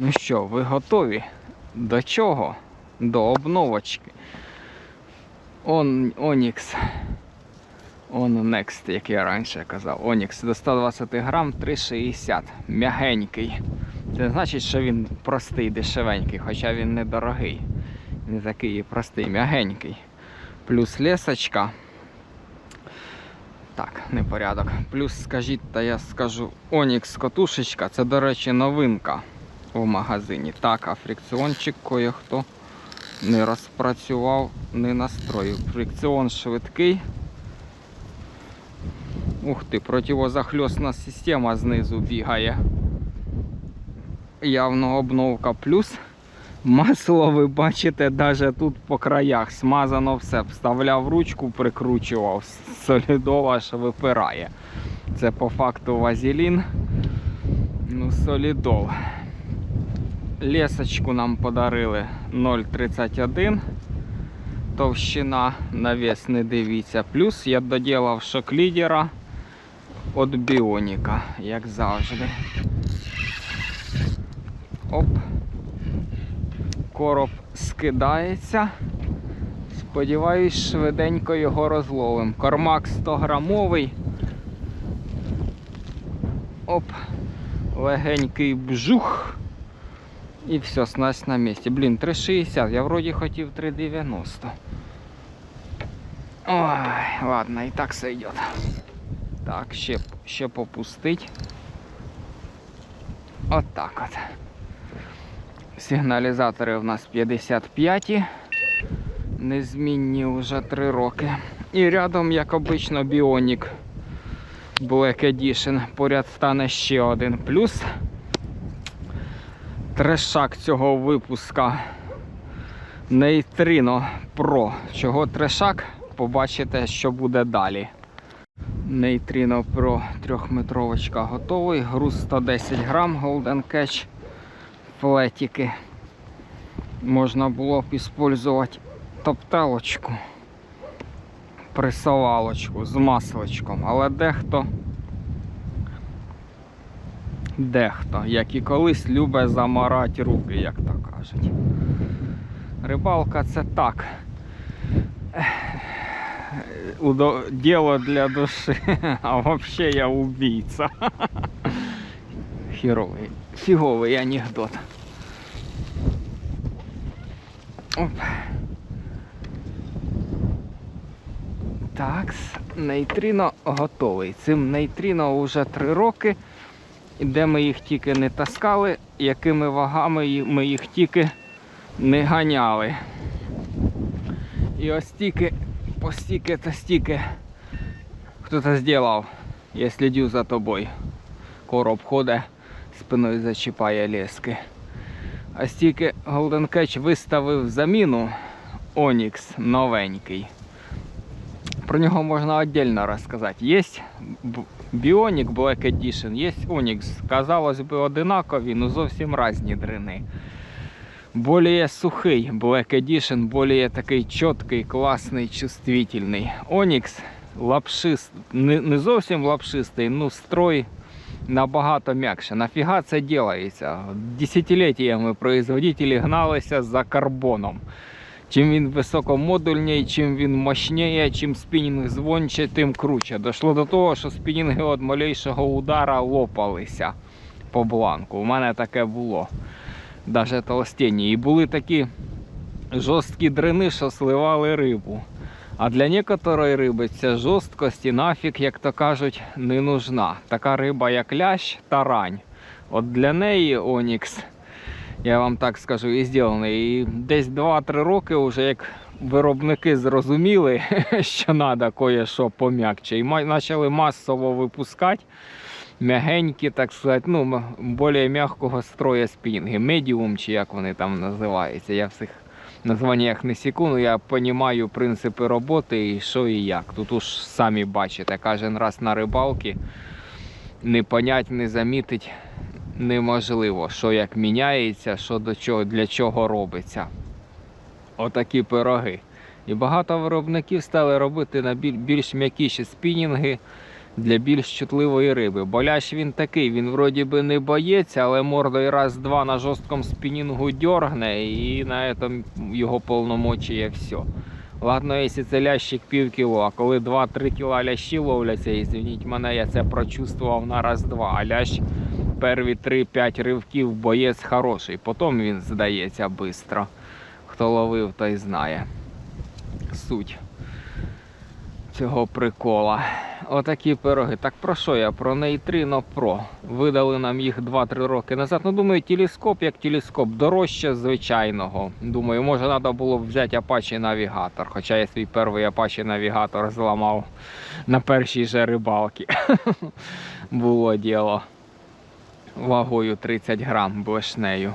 Ну що, ви готові? До чого? До обновочки. Он Onyx. On Next, як я раніше казав. Onyx до 120 грам 3,60. М'ягенький. Це значить, що він простий, дешевенький, хоча він недорогий. Не такий простий, м'ягенький. Плюс лесочка. Так, непорядок. Плюс, скажіть, та я скажу, Onyx катушечка, це, до речі, новинка в магазині. Так, а фрикціончик кое-хто не розпрацював, не настроїв. Фрикціон швидкий. Ух ти, противозахльосна система знизу бігає. Явно обновка плюс. Масло ви бачите навіть тут по краях. Смазано все. Вставляв ручку, прикручував. Солідол аж випирає. Це по факту вазелін. Ну, солідол. Лесочку нам подарили 0,31. Товщина навес не дивіться. Плюс я доділав шок лідера від Біоніка, як завжди. Оп. Короб скидається. Сподіваюсь, швиденько його розловим. Кормак 100 грамовий. Оп. Легенький бжух. І все, снасть на місці. Блін, 3,60. Я вроді хотів 3,90. Ой, ладно, і так все йде. Так, ще, ще попустить. От так от. Сигналізатори в нас 55. Незмінні вже 3 роки. І рядом, як обично, Bionic Black Edition. Поряд стане ще один плюс. Трешак цього випуска Neutrino Pro. Чого трешак? Побачите, що буде далі. Neutrino Pro трьохметровочка готовий. Груз 110 грам Golden Catch. Флетики. Можна було б використовувати топталочку, присовалочку з масличком, але дехто дехто, як і колись, любить замарати руки, як то кажуть. Рибалка це так. Діло для душі, а взагалі я убійця. Хіровий, фіговий анекдот. Оп. Так, нейтріно готовий. Цим нейтріно вже 3 роки. І де ми їх тільки не таскали, якими вагами ми їх тільки не ганяли. І ось тільки, постільки та стільки хтось зробив. Я слідив за тобою. Короб ходить, спиною зачіпає лески. А стільки Golden Catch виставив заміну Onyx новенький. Про нього можна віддільно розказати. Є Bionic Black Edition, є Onyx. Казалось би, одинакові, але зовсім різні дрини. Более сухий Black Edition, более такий чіткий, класний, чувствительний. Onyx лапшист, не, зовсім лапшистий, ну строй набагато м'якше. Нафіга це ділається? Десятиліттями производителі гналися за карбоном. Чим він високомодульний, чим він мощніє, чим спінінг звонче, тим круче. Дошло до того, що спінінги від малейшого удара лопалися по бланку. У мене таке було. Навіть толстенні. І були такі жорсткі дрини, що сливали рибу. А для некоторої риби ця жорсткость і нафіг, як то кажуть, не нужна. Така риба, як лящ та рань. От для неї Онікс, я вам так скажу, і зроблений. І десь 2-3 роки вже як виробники зрозуміли, що треба кое-що пом'якче. І почали масово випускати м'ягенькі, так сказати, ну, більш м'якого строя спінги. Медіум, чи як вони там називаються. Я всіх названнях не секунду, я розумію принципи роботи і що і як. Тут уж самі бачите, кожен раз на рибалці не понять, не замітить неможливо, що як міняється, що до чого, для чого робиться. Отакі пироги. І багато виробників стали робити на більш м'якіші спінінги, для більш чутливої риби. Боляш він такий, він вроді би не боється, але мордою раз-два на жорсткому спінінгу дьоргне і на цьому його повномочіє все. Ладно, якщо це лящик пів кіло, а коли 2-3 кіла лящі ловляться, і звініть мене, я це прочувствував на раз-два. А лящ перві 3-5 ривків боєць хороший, потім він здається швидко. Хто ловив, той знає суть цього прикола. Отакі пироги. Так про що я? Про Нейтрино Pro. Видали нам їх 2-3 роки назад. Ну, думаю, телескоп як телескоп дорожче звичайного. Думаю, може треба було б взяти Apache навігатор. Хоча я свій перший Apache навігатор зламав на першій же рибалці. Було діло. Вагою 30 грам блешнею.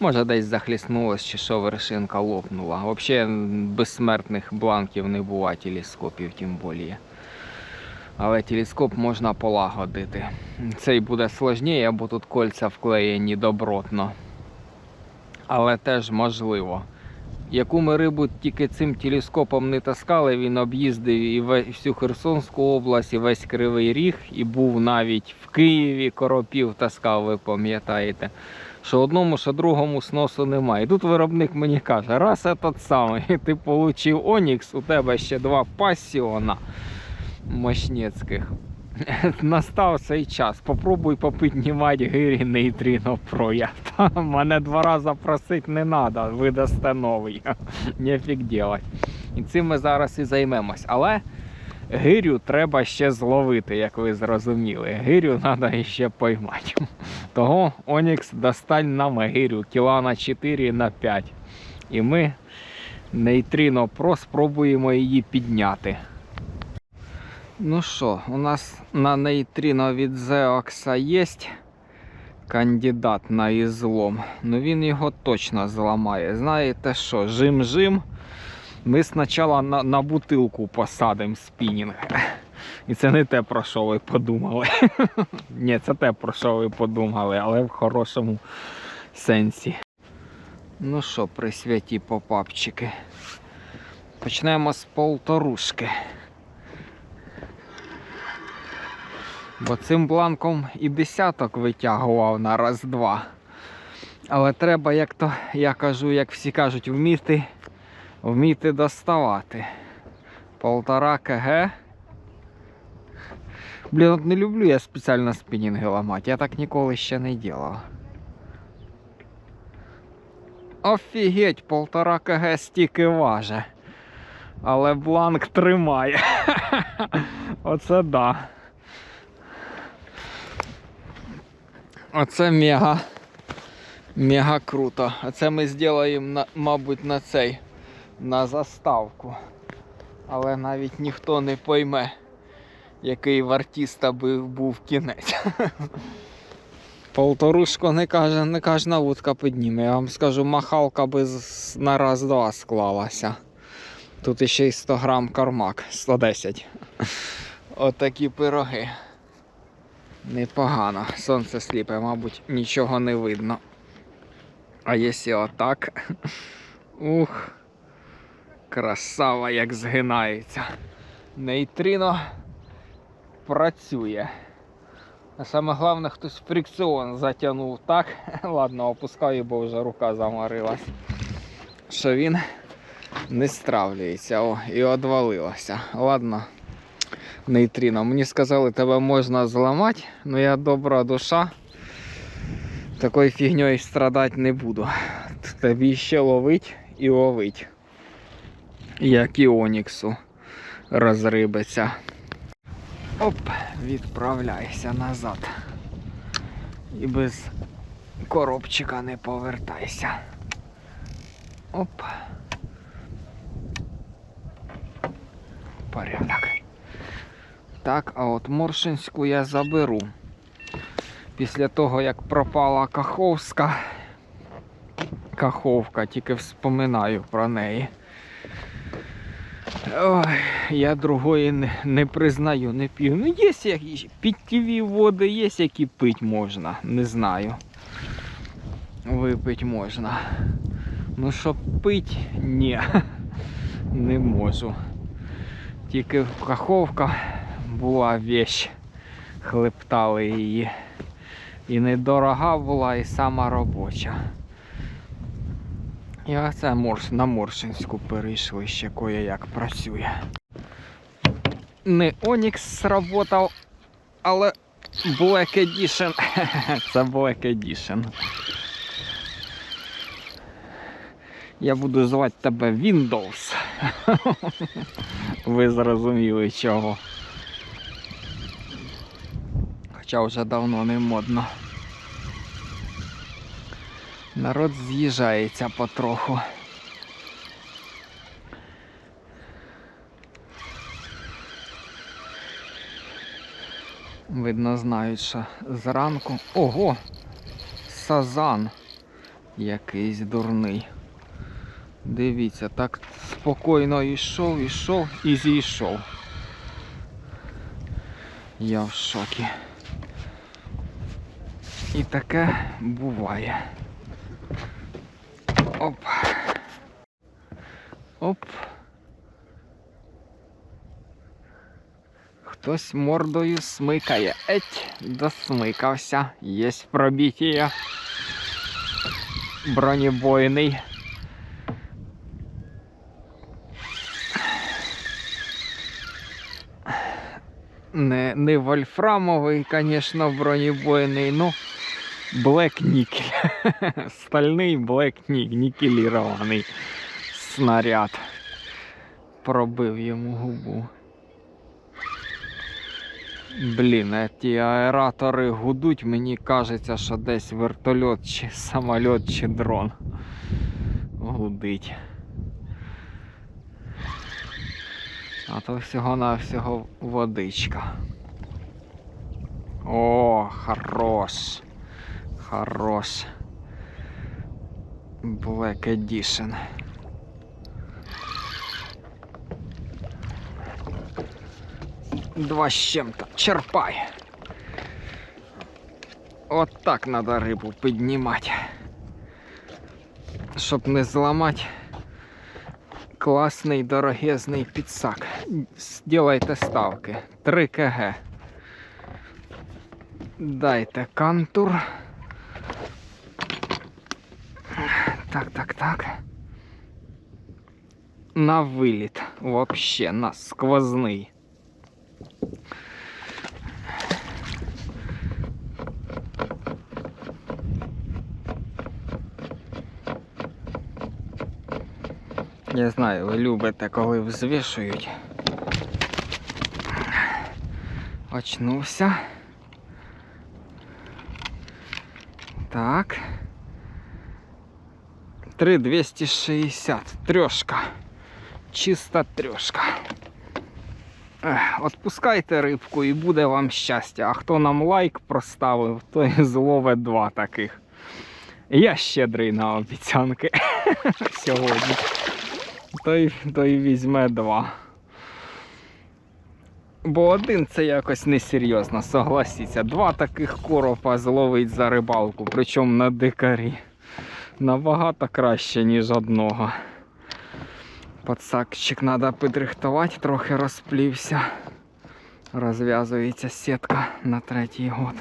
Може десь захліснулось чи що вершинка лопнула. Взагалі безсмертних бланків не буває телескопів, тим більше. Але телескоп можна полагодити. Цей буде складніше, бо тут кольця вклеєні добротно. Але теж можливо. Яку ми рибу тільки цим телескопом не таскали, він об'їздив і всю Херсонську область, і весь Кривий Ріг, і був навіть в Києві коропів таскав, ви пам'ятаєте. Що одному, що другому сносу немає. І тут виробник мені каже, раз тот самий, ти отримав Онікс, у тебе ще два пасіона мощнецьких. Настав цей час. Попробуй попіднімати гирі нейтрино про. Я мене два рази просити не треба, видасте новий. Нефіг делать. І цим ми зараз і займемось. Але гирю треба ще зловити, як ви зрозуміли. Гирю треба ще поймати. Того Онікс достань нам гирю кіла на 4 на 5. І ми нейтрино про спробуємо її підняти. Ну що, у нас на нейтрино від Зеокса є кандидат на ізлом. Ну він його точно зламає. Знаєте що, жим-жим. Ми спочатку на, на бутилку посадимо спінінг. І це не те, про що ви подумали. Ні, це те, про що ви подумали, але в хорошому сенсі. Ну що, присвяті попапчики. Почнемо з полторушки. Бо цим бланком і десяток витягував на раз-два. Але треба, як то я кажу, як всі кажуть, вміти, вміти доставати. Полтора КГ. Блін, от не люблю я спеціально спінінги ламати. Я так ніколи ще не робив. Офігеть, полтора КГ стільки важе. Але бланк тримає. Оце да. Оце мега. Мега круто. А це ми зробимо, мабуть, на цей, на заставку. Але навіть ніхто не пойме, який в артиста був кінець. Полторушко не каже, не кожна вудка підніме. Я вам скажу, махалка би на раз-два склалася. Тут іще й 100 грам кармак, 110. Отакі пироги. Непогано. Сонце сліпе, мабуть, нічого не видно. А якщо отак. Ух. Красава як згинається. Нейтрино працює. А саме головне, хтось фрикціон затягнув так. Ладно, опускаю, бо вже рука заморилась. Що він не стравлюється. О, і одвалилося. Ладно. Нейтрино. Мені сказали, тебе можна зламати, але я добра душа. Такою фігньою страдати не буду. Тобі ще ловить і ловить. Як і Оніксу розрибиться. Оп, відправляйся назад. І без коробчика не повертайся. Оп. Порядок. Так, а от Моршинську я заберу. Після того, як пропала Каховська. Каховка, тільки вспоминаю про неї. Ой, я другої не, не признаю, не п'ю. Ну, є які питтєві води, є, які пить можна, не знаю. Випить можна. Ну, щоб пить, ні, не можу. Тільки каховка була вещь, хлептали її. І недорога була, і сама робоча. І оце на Моршинську перейшли ще кое як працює. Не Onyx сработав, але Black Edition. Це Black Edition. Я буду звати тебе Windows. Ви зрозуміли чого. Хоча вже давно не модно. Народ з'їжджається потроху. Видно, знають, що зранку. Ого! Сазан якийсь дурний. Дивіться, так спокійно йшов, йшов і зійшов. Я в шокі. І таке буває. Оп. Оп. Хтось мордою смикає. Еть, досмикався. Єсть пробіття. Бронебойний. Не, не вольфрамовий, звісно, бронебойний, ну Блек нікель. Стальний блек нікелірований снаряд. Пробив йому губу. Блін, ті аератори гудуть, мені кажеться, що десь вертольот чи самоліт чи дрон гудить. А то всього-навсього водичка. О, хорош. Хорош. Black Edition. Два з чим-то. Черпай. От так надо рибу піднімати. Щоб не зламати класний дорогезний підсак. Сделайте ставки. 3 кг. Дайте кантур. Так, так, так. На виліт. Вообще на сквозний. Я знаю, ви любите, коли взвішують. Очнувся. Так. 3260. Трьошка. Чиста трьошка. Отпускайте рибку і буде вам щастя. А хто нам лайк проставив, той зловить два таких. Я щедрий на обіцянки сьогодні. Той, той візьме два. Бо один це якось несерйозно, согласіться. Два таких коропа зловить за рибалку, причому на дикарі. Набагато краще, ніж одного. Подсакчик треба підрихтувати, трохи розплівся. Розв'язується сітка на третій год.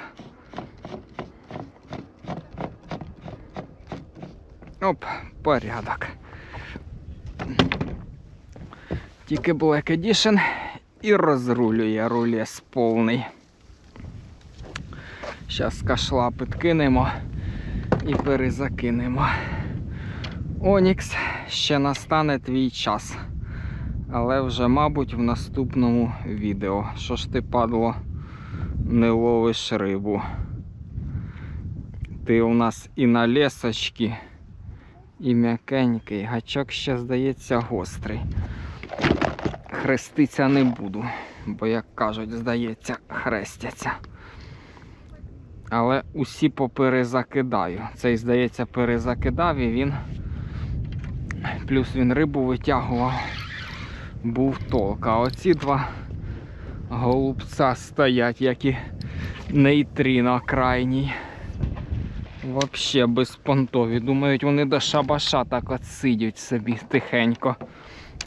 Оп, порядок. Тільки Black Edition і розрулює рулес повний. Зараз кашла підкинемо і перезакинемо. Онікс ще настане твій час. Але вже, мабуть, в наступному відео. Що ж ти, падло, не ловиш рибу. Ти у нас і на лесочки, і м'якенький. Гачок ще, здається, гострий. Хреститься не буду, бо, як кажуть, здається, хрестяться. Але усі поперезакидаю. Цей, здається, перезакидав і він. Плюс він рибу витягував. Був толк. А оці два голубця стоять, як і нейтріно крайній. Вообще безпонтові. Думають, вони до шабаша так от сидять собі тихенько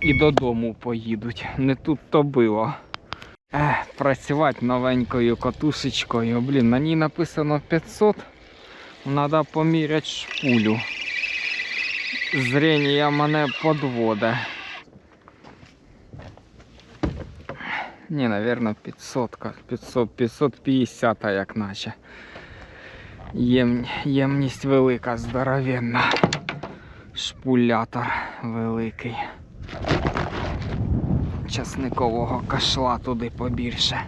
і додому поїдуть. Не тут то було. Ех, працювати новенькою катушечкою. Блін, на ній написано 500. Треба поміряти шпулю. Зрення мене подводе. Ні, напевно, 500, 500, 550, як наче. Єм, ємність велика, здоровенна. Шпулятор великий. Часникового кашла туди побільше.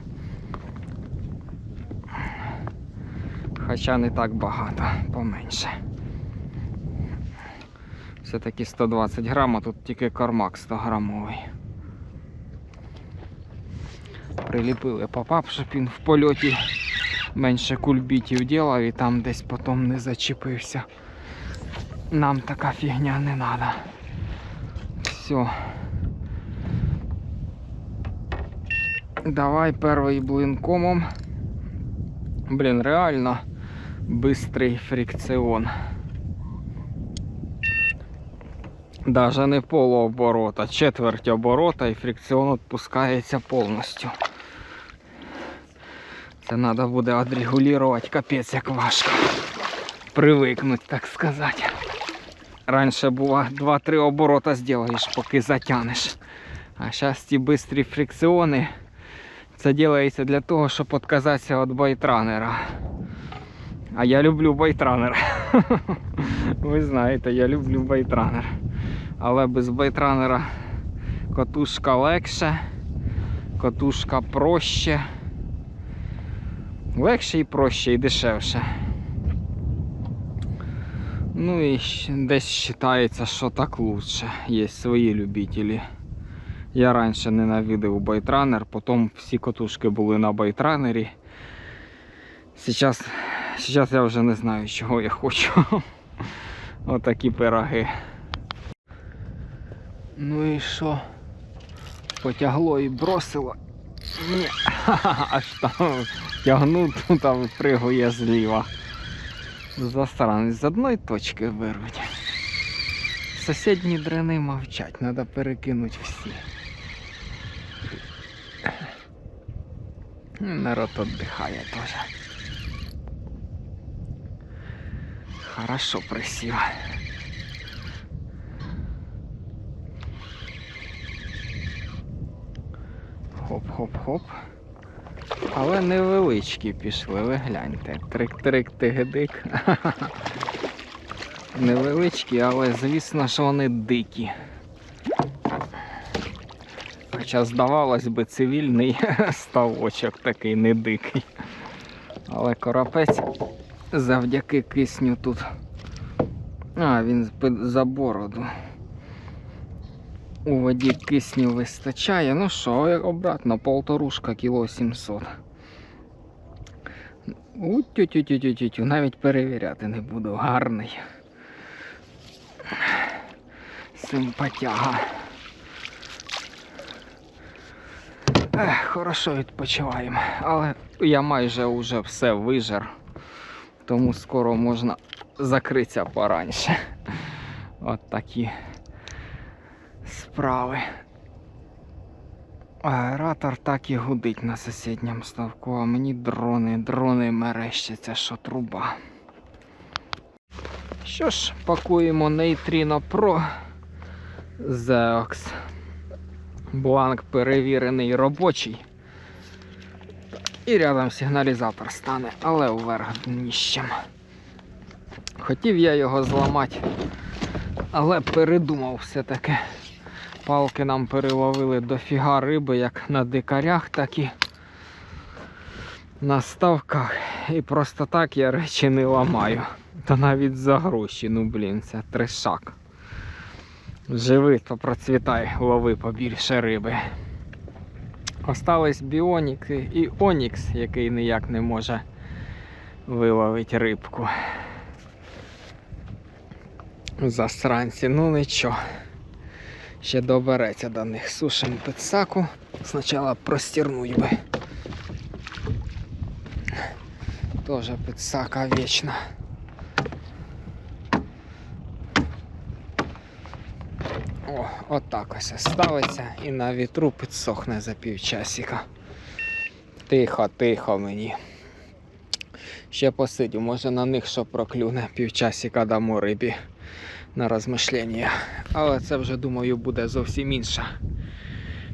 Хоча не так багато, поменше. Все-таки 120 грам, а тут тільки кармак 100 грамовий. Приліпили попап, щоб він в польоті менше кульбітів ділав і там десь потім не зачепився. Нам така фігня не треба. Все. Давай перший блинкомом. Блін, реально бистрий фрикціон. Даже не полуоборота, четверть оборота і фрикціон відпускається повністю. Це треба буде відрегулювати капець як важко. Привикнуть, так сказати. Раніше було 2-3 оборота зробиш, поки затягнеш. А зараз ці швидкі фрикціони. Це робиться для того, щоб відказатися від байтранера. А я люблю байтранер. Ви знаєте, я люблю байтранер. Але без байтранера катушка легше, катушка проще. Легше і проще, і дешевше. Ну і десь вважається, що так лучше. Є свої любителі. Я раніше ненавидив байтранер, потім всі катушки були на байтранері. Сейчас я вже не знаю, чого я хочу. Отакі пироги. Ну і що? Потягло і бросило. Ні, аж там тягну, тут а зліва. Засранець з одної точки вирвуть. Сусідні дрени мовчать, треба перекинути всі. Народ отдыхає теж. Хорошо присів. Хоп-хоп-хоп. Але невеличкі пішли, ви гляньте. Трик-трик-тигдик. Невеличкі, але звісно, що вони дикі. Хоча здавалось би цивільний ставочок такий не дикий. Але коропець завдяки кисню тут. А, він за бороду. У воді кисню вистачає. Ну що, обратно, полторушка кіло 700. у тю тю тю тю тю тю навіть перевіряти не буду. Гарний. Симпатяга. Хорошо відпочиваємо. Але я майже вже все вижер. Тому скоро можна закритися пораньше. От такі справи. Аератор так і гудить на сусідньому ставку, а мені дрони, дрони мерещаться, що труба. Що ж, пакуємо Neutrino Pro Zeox. Бланк перевірений робочий. І рядом сигналізатор стане, але вверх дніщем. Хотів я його зламати, але передумав все-таки. Палки нам переловили дофіга риби, як на дикарях, так і на ставках. І просто так я речі не ламаю. Та навіть за гроші, ну блін, це трешак. Живи, то процвітай, лови побільше риби. Остались біонік і Онікс, який ніяк не може виловити рибку. Засранці, ну нічого. Ще добереться до них. Сушимо підсаку. Спочатку простірнуй би. Тоже підсака вічна. О, отак ось ставиться і на вітру підсохне за півчасика. Тихо, тихо мені. Ще посидю, може на них що проклюне півчасика дамо рибі на розмишлення. Але це вже, думаю, буде зовсім інша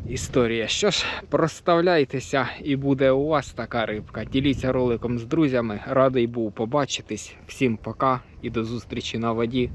історія. Що ж, проставляйтеся і буде у вас така рибка. Діліться роликом з друзями. Радий був побачитись. Всім пока і до зустрічі на воді.